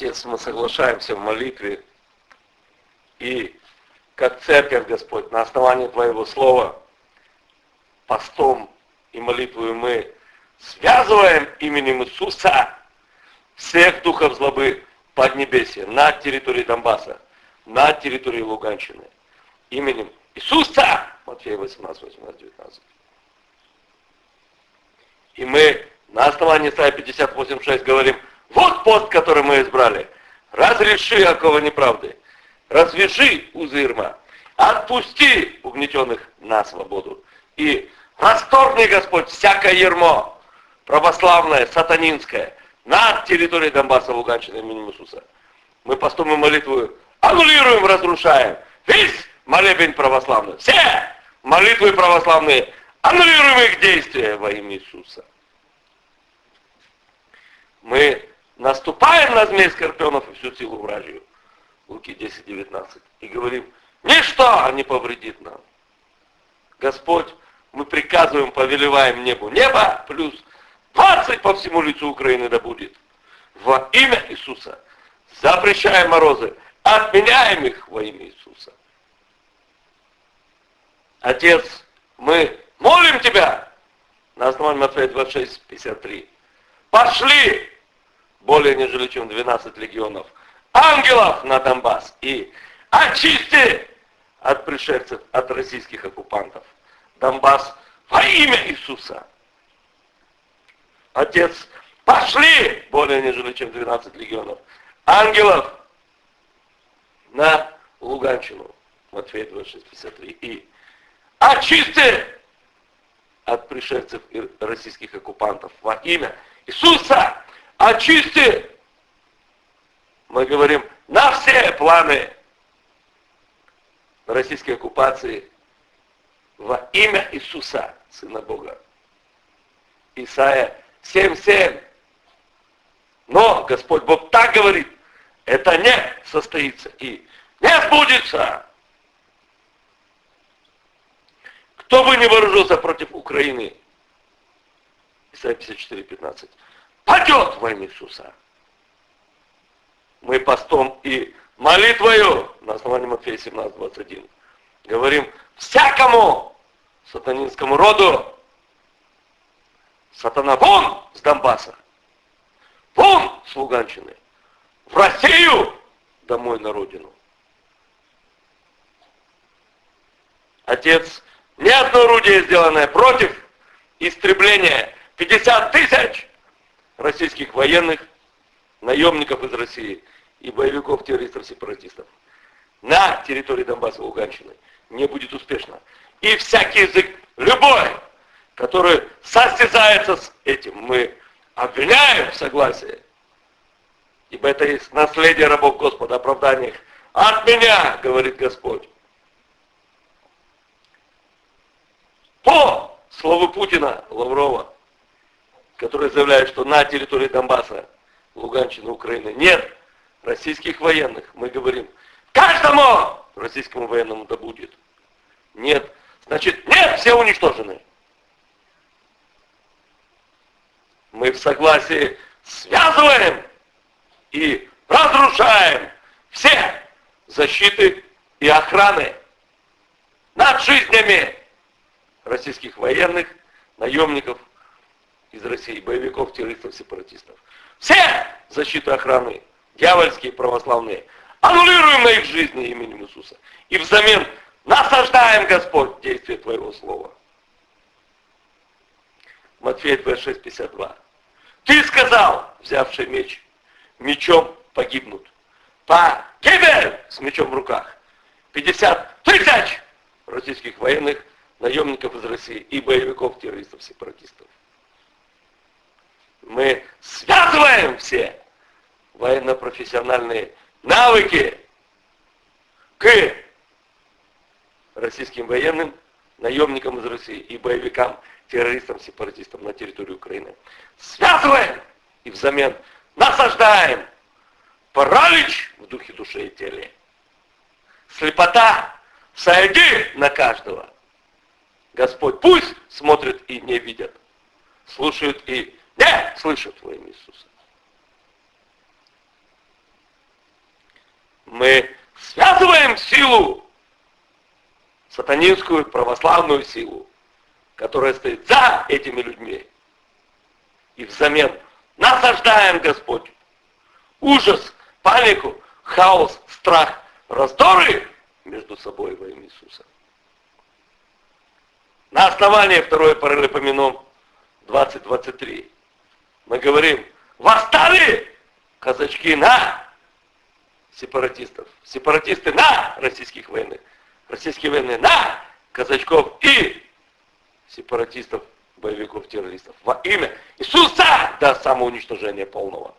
Отец, мы соглашаемся в молитве и как церковь, Господь, на основании Твоего Слова, постом и молитвой мы связываем именем Иисуса всех духов злобы под небесе на территории Донбасса, на территории Луганщины. Именем Иисуса, Матфея 18, 18, 19. И мы на основании Исайя 58.6 говорим, вот пост, который мы избрали. Разреши окова неправды. Развяжи узы Ирма. Отпусти угнетенных на свободу. И расторгни, Господь, всякое ермо православное, сатанинское на территории Донбасса, Луганщины именем Иисуса. Мы постом и молитву аннулируем, разрушаем. Весь молебень православный. Все молитвы православные аннулируем их действия во имя Иисуса. Мы наступаем на змей скорпионов и всю силу вражью. Луки 10, 19. И говорим, ничто не повредит нам. Господь, мы приказываем, повелеваем небу. Небо плюс 20 по всему лицу Украины да будет. Во имя Иисуса. Запрещаем морозы. Отменяем их во имя Иисуса. Отец, мы молим Тебя на основании Матфея 26, 53. Пошли более нежели чем 12 легионов ангелов на Донбасс и очисти от пришельцев, от российских оккупантов. Донбасс во имя Иисуса. Отец, пошли более нежели чем 12 легионов ангелов на Луганщину. Матфея 26, И очисти от пришельцев и российских оккупантов во имя Иисуса очисти, мы говорим, на все планы российской оккупации во имя Иисуса, Сына Бога. Исайя 7.7. Но Господь Бог так говорит, это не состоится и не сбудется. Кто бы не вооружился против Украины, Исайя 54.15, падет во имя Иисуса. Мы постом и молитвою на основании Матфея 17.21 говорим всякому сатанинскому роду, сатана вон с Донбасса, вон с Луганщины, в Россию, домой на родину. Отец, ни одно орудие, сделанное против истребления 50 тысяч российских военных, наемников из России и боевиков, террористов, сепаратистов на территории Донбасса Луганщины не будет успешно. И всякий язык, любой, который состязается с этим, мы обвиняем в согласии. Ибо это есть наследие рабов Господа, оправдание их. От меня, говорит Господь. По слову Путина, Лаврова, который заявляет, что на территории Донбасса, Луганщины, Украины нет российских военных. Мы говорим, каждому российскому военному да будет. Нет. Значит, нет, все уничтожены. Мы в согласии связываем и разрушаем все защиты и охраны над жизнями российских военных, наемников, из России, боевиков, террористов, сепаратистов. Все защиты охраны, дьявольские, православные, аннулируем на их жизни именем Иисуса. И взамен насаждаем, Господь, действие Твоего Слова. Матфея 26, 52. Ты сказал, взявший меч, мечом погибнут. Погибель с мечом в руках. 50 тысяч российских военных, наемников из России и боевиков, террористов, сепаратистов мы связываем все военно-профессиональные навыки к российским военным, наемникам из России и боевикам, террористам, сепаратистам на территории Украины. Связываем и взамен насаждаем паралич в духе, душе и теле. Слепота, сойди на каждого. Господь пусть смотрит и не видят, слушают и не слышат во имя Иисуса. Мы связываем силу, сатанинскую православную силу, которая стоит за этими людьми. И взамен насаждаем, Господь, ужас, панику, хаос, страх, раздоры между собой во имя Иисуса. На основании второй параллелепоменон 2023 мы говорим, восстали! Казачки на! Сепаратистов, сепаратисты на! Российских военных, российские военные на! Казачков и сепаратистов, боевиков, террористов. Во имя Иисуса до самоуничтожения полного.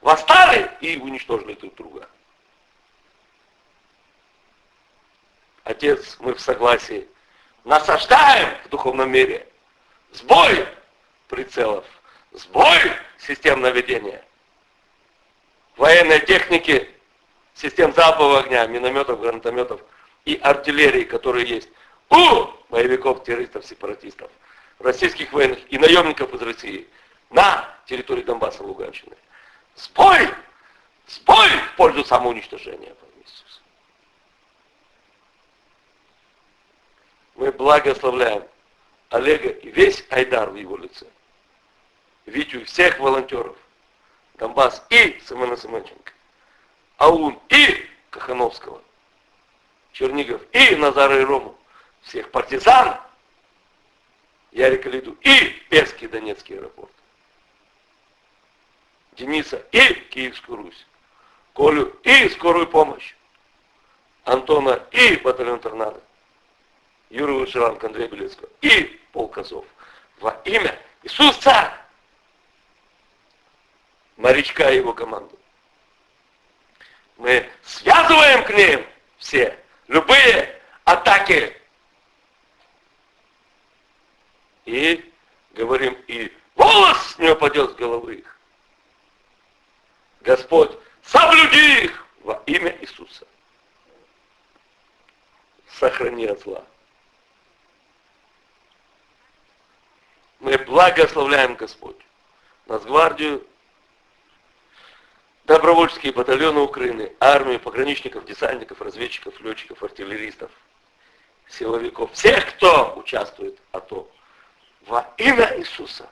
Восстали и уничтожили друг друга. Отец, мы в согласии. Насаждаем в духовном мире сбой прицелов, сбой систем наведения, военной техники, систем залпового огня, минометов, гранатометов и артиллерии, которые есть у боевиков, террористов, сепаратистов, российских военных и наемников из России на территории Донбасса, Луганщины. Сбой! Сбой в пользу самоуничтожения. Мы благословляем Олега и весь Айдар в его лице. Витю всех волонтеров. Донбасс и Семена Семенченко. Аун и Кахановского. Чернигов и Назара и Рому. Всех партизан. Ярика Лиду и Перский Донецкий аэропорт. Дениса и Киевскую Русь, Колю и скорую помощь, Антона и батальон Торнадо, Юрию Вышеранка, Андрея Белецкого и полк Азов. Во имя Иисуса! Морячка и его команду. Мы связываем к ним все любые атаки. И говорим, и волос не упадет с головы их. Господь, соблюди их во имя Иисуса. Сохрани от зла. Мы благословляем Господь. Нацгвардию, добровольческие батальоны Украины, армию, пограничников, десантников, разведчиков, летчиков, артиллеристов, силовиков, всех, кто участвует в АТО. Во имя Иисуса.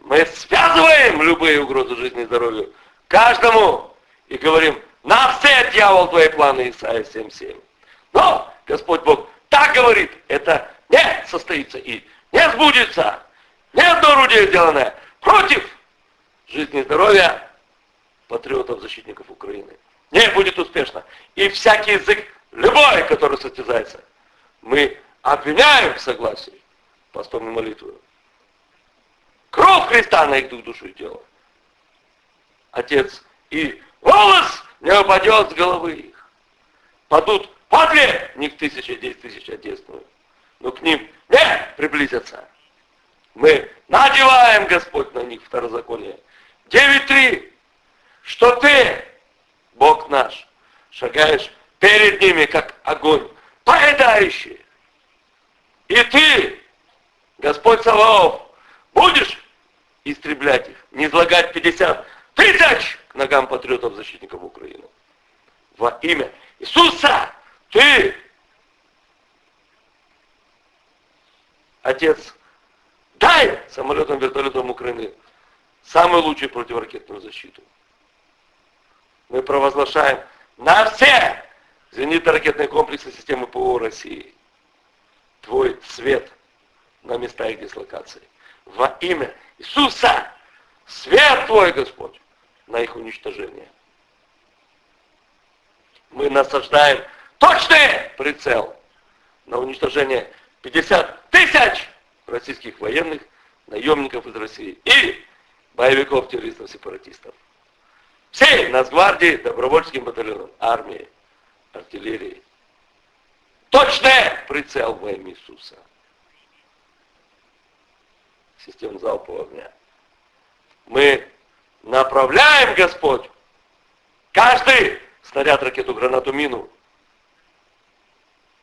Мы связываем любые угрозы жизни и здоровью каждому и говорим, на все, дьявол, твои планы, Исайя 7.7. Но Господь Бог так говорит, это не состоится и не сбудется. Ни одно орудие сделанное против жизни и здоровья патриотов, защитников Украины. Не будет успешно. И всякий язык, любой, который состязается, мы обвиняем в согласии постом и молитвой. Кровь Христа на их душу и тело. Отец, и волос не упадет с головы их. Падут по две, не к тысяче, десять тысяч одесную. Но к ним не приблизятся. Мы надеваем, Господь, на них второзаконие. 9.3. Что ты, Бог наш, шагаешь перед ними, как огонь, поедающий. И ты, Господь Саваоф, будешь истреблять их, не излагать 50 тысяч к ногам патриотов, защитников Украины. Во имя Иисуса ты, Отец, дай самолетам, вертолетам Украины самую лучшую противоракетную защиту. Мы провозглашаем на все зенитно-ракетные комплексы системы ПВО России твой свет на местах их дислокации. Во имя Иисуса, свет Твой, Господь, на их уничтожение. Мы насаждаем точный прицел на уничтожение 50 тысяч российских военных, наемников из России и боевиков, террористов, сепаратистов. Всей Нацгвардии, добровольческим батальонам, армии, артиллерии. Точный прицел во имя Иисуса систем залпового огня. Мы направляем, Господь, каждый снаряд, ракету, гранату, мину.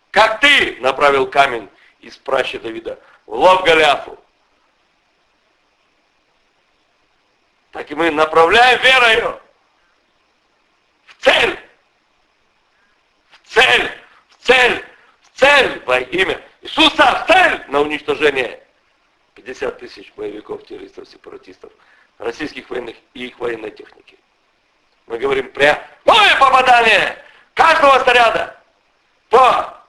Как ты направил камень из пращи Давида в лоб Голиафу. Так и мы направляем верою цель! В цель! В цель! В цель! Во имя Иисуса! В цель! На уничтожение 50 тысяч боевиков, террористов, сепаратистов, российских военных и их военной техники. Мы говорим прямое попадание каждого снаряда по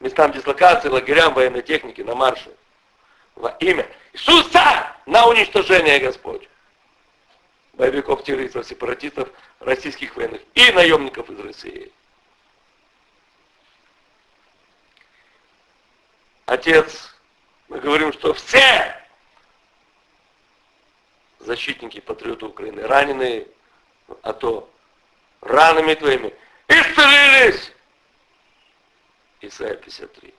местам дислокации, лагерям военной техники на марше. Во имя Иисуса на уничтожение Господь. Боевиков, террористов, сепаратистов, российских военных и наемников из России. Отец, мы говорим, что все защитники, патриоты Украины, раненые, а то ранами твоими исцелились. Исайя 53.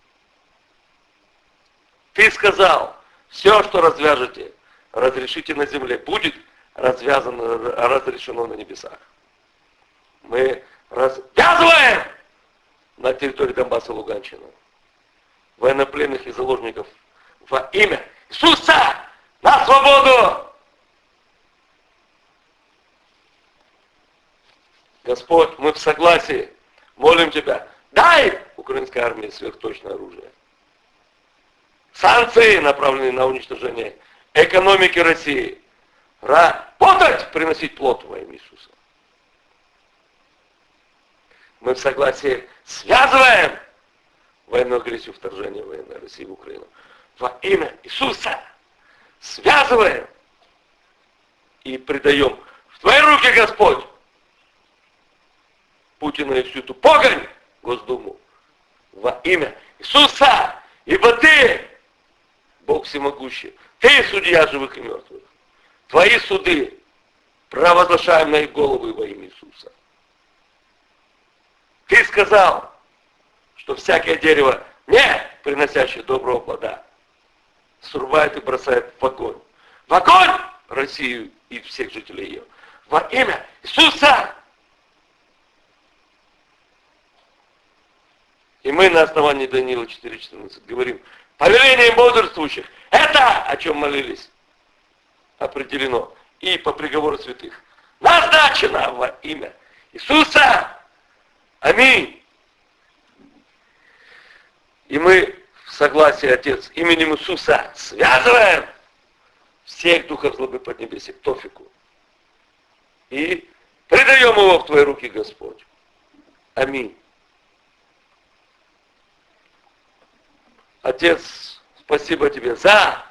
Ты сказал, все, что развяжете, разрешите на земле, будет развязано, разрешено на небесах. Мы развязываем на территории Донбасса и Луганщины военнопленных и заложников во имя Иисуса на свободу! Господь, мы в согласии, молим Тебя, дай украинской армии сверхточное оружие. Санкции, направленные на уничтожение экономики России. Работать, приносить плод во имя Иисуса. Мы в согласии. Связываем! Военную агрессию вторжения военной России в Украину. Во имя Иисуса! Связываем! И предаем в Твои руки, Господь, Путина и всю эту погонь Госдуму. Во имя Иисуса, ибо Ты, Бог всемогущий, Ты судья живых и мертвых. Твои суды. Провозглашаем на их головы во имя Иисуса. Ты сказал, что всякое дерево, не приносящее доброго плода, срубает и бросает в огонь. В огонь Россию и всех жителей ее. Во имя Иисуса! И мы на основании Даниила 4.14 говорим, повелением бодрствующих, это, о чем молились, определено. И по приговору святых назначено во имя Иисуса. Аминь. И мы в согласии, Отец, именем Иисуса связываем всех духов злобы поднебесья к Тофику. И предаем его в Твои руки, Господь. Аминь. Отец, спасибо Тебе за